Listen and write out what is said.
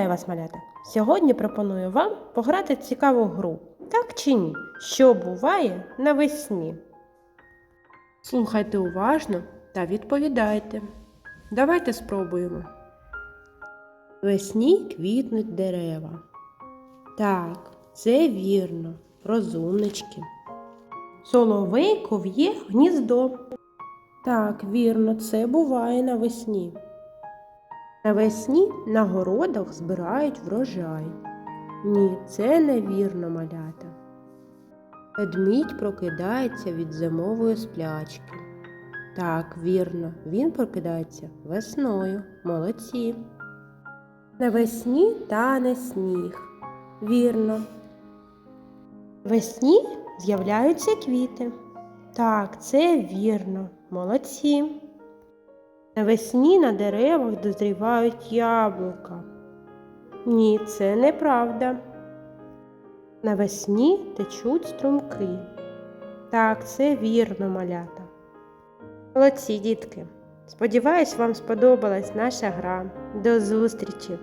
Вітаю вас, малята! Сьогодні пропоную вам пограти цікаву гру. Так чи ні? Що буває навесні? Слухайте уважно та відповідайте. Давайте спробуємо. Весні квітнуть дерева. Так, це вірно, розумнички. Соловейко в'є гніздо. Так, вірно, це буває навесні. Навесні на городах збирають врожай. Ні, це невірно, малята. Ведмідь прокидається від зимової сплячки. Так, вірно, він прокидається весною. Молодці. Навесні тане сніг. Вірно. Весні з'являються квіти. Так, це вірно. Молодці. Навесні на деревах дозрівають яблука. Ні, це неправда. Навесні течуть струмки. Так, це вірно, малята. Молодці, дітки. Сподіваюсь, вам сподобалась наша гра. До зустрічі!